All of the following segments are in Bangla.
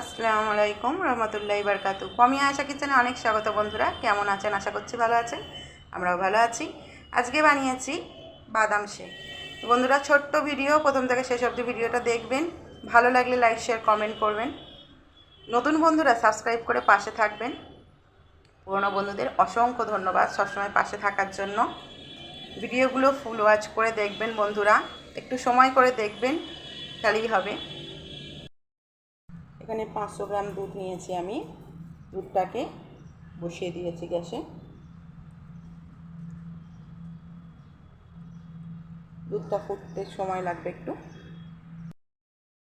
আসসালামু আলাইকুম রহমতুল্লাহ বারকাতু কমিয়া আশা কিচেনে অনেক স্বাগত বন্ধুরা। কেমন আছেন? আশা করছি ভালো আছেন। আমরাও ভালো আছি। আজকে বানিয়েছি বাদাম শেক। বন্ধুরা, ছোট্ট ভিডিও, প্রথম থেকে শেষ অবধি ভিডিওটা দেখবেন। ভালো লাগলে লাইক, শেয়ার, কমেন্ট করবেন। নতুন বন্ধুরা, সাবস্ক্রাইব করে পাশে থাকবেন। পুরনো বন্ধুদের অসংখ্য ধন্যবাদ সবসময় পাশে থাকার জন্য। ভিডিওগুলো ফুল ওয়াচ করে দেখবেন বন্ধুরা। একটু সময় করে দেখবেন তাহলেই হবে। এখানে পাঁচশো গ্রাম দুধ নিয়েছি আমি। দুধটাকে বসিয়ে দিয়েছি গ্যাসে। দুধটা ফুটতে সময় লাগবে একটু।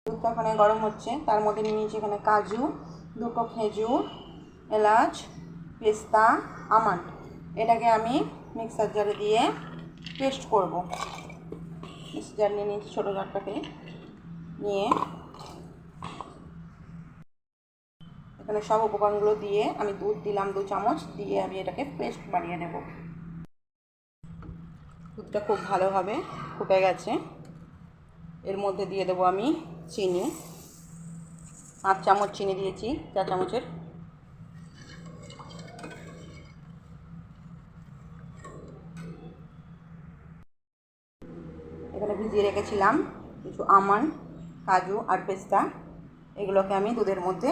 দুধটা ওখানে গরম হচ্ছে। তার মধ্যে নিয়েছি এখানে কাজু, দুটো খেজুর, এলাচ, পেস্তা, আমন্ড। এটাকে আমি মিক্সার জারে দিয়ে পেস্ট করব। মিক্সার জার নিয়ে নিয়েছি ছোটো জারটাকে। নিয়ে এখানে সব উপকরণগুলো দিয়ে আমি দুধ দিলাম দু চামচ, দিয়ে আমি এটাকে পেস্ট বানিয়ে নেব। দুধটা খুব ভালোভাবে ফুটে গেছে। এর মধ্যে দিয়ে দেবো আমি চিনি। পাঁচ চামচ চিনি দিয়েছি, চা চামচের। এখানে ভিজিয়ে রেখেছিলাম কিছু আমন্ড, কাজু আর পেস্তা। এগুলোকে আমি দুধের মধ্যে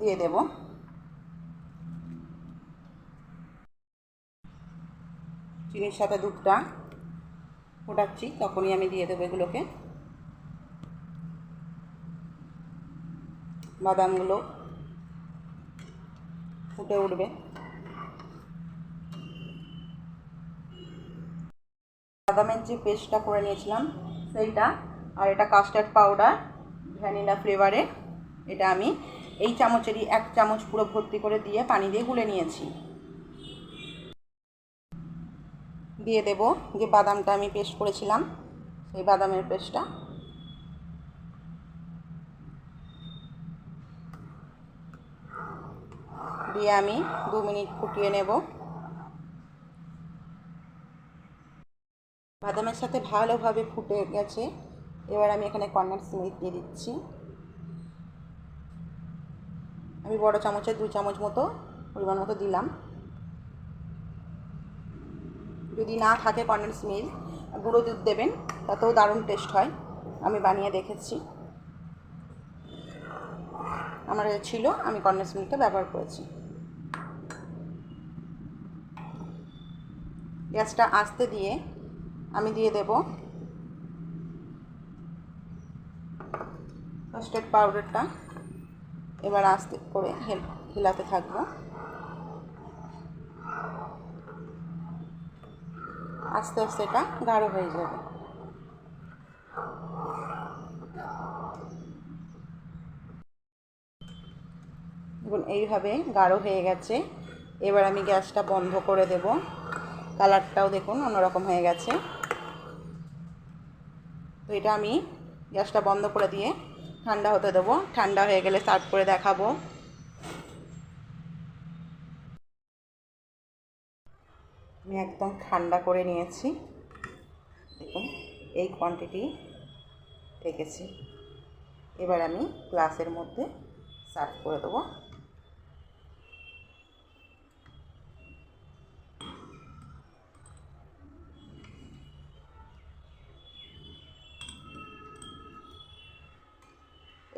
দিয়ে দেব। চিনির সাথে দুধটা ফোটাচ্ছি, তখনই আমি দিয়ে দেবো এগুলোকে। বাদামগুলো ফুটে উঠবে। বাদামের যে পেস্টটা করে নিয়েছিলাম সেইটা, আর এটা কাস্টার্ড পাউডার ভ্যানিলা ফ্লেভারে এটা আমি এই চামচেরই এক চামচ পুরো ভর্তি করে দিয়ে পানি দিয়ে গুলে নিয়েছি। দিয়ে দেব যে বাদামটা আমি পেস্ট করেছিলাম, সেই বাদামের পেস্টটা। দিয়ে আমি দু মিনিট ফুটিয়ে নেব। বাদামের সাথে ভালোভাবে ফুটে গেছে। এবার আমি এখানে কর্নার্স মিল্ক দিয়ে দিচ্ছি। আমি বড় চামচের দু চামচ মতো পরিমাণ মতো দিলাম। যদি না থাকে কন্ডেন্স মিল্ক গুঁড়ো দুধ দেবেন, তাতেও দারুণ টেস্ট হয়। আমি বানিয়ে দেখেছি। আমার ছিল, আমি কন্ডেন্স মিল্কটা ব্যবহার করেছি। গ্যাসটা আস্তে দিয়ে আমি দিয়ে দেব। কাস্টার্ড পাউডারটা এবার আস্তে করে হেল হেলাতে থাকব। আস্তে আস্তে এটা গাঢ় হয়ে যাবে। দেখুন, এইভাবে গাঢ় হয়ে গেছে। এবার আমি গ্যাসটা বন্ধ করে দেব। কালারটাও দেখুন অন্যরকম হয়ে গেছে। তো এটা আমি গ্যাসটা বন্ধ করে দিয়ে ঠান্ডা হতে দেবো। ঠান্ডা হয়ে গেলে সার্ভ করে দেখাবো। আমি একদম ঠান্ডা করে নিয়েছি। দেখুন, এই কোয়ান্টিটি রেখেছি। এবার আমি গ্লাসের মধ্যে সার্ভ করে দেবো।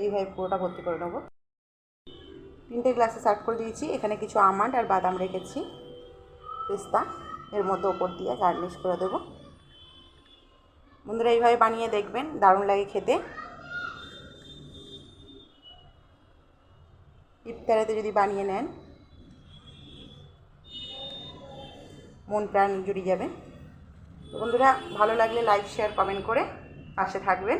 এইভাবে পুরোটা ভর্তি করে নেব। তিনটে গ্লাসে সার্ভ করে দিয়েছি। এখানে কিছু আমন্ড আর বাদাম রেখেছি। পেস্তা, এর মধ্যে ওপর দিয়ে গার্নিশ করে দেবো। বন্ধুরা, এইভাবে বানিয়ে দেখবেন, দারুণ লাগে খেতে। ইফতারেতে যদি বানিয়ে নেন, মন প্রাণ জুড়ে যাবে। বন্ধুরা, ভালো লাগলে লাইক শেয়ার কমেন্ট করে পাশে থাকবেন।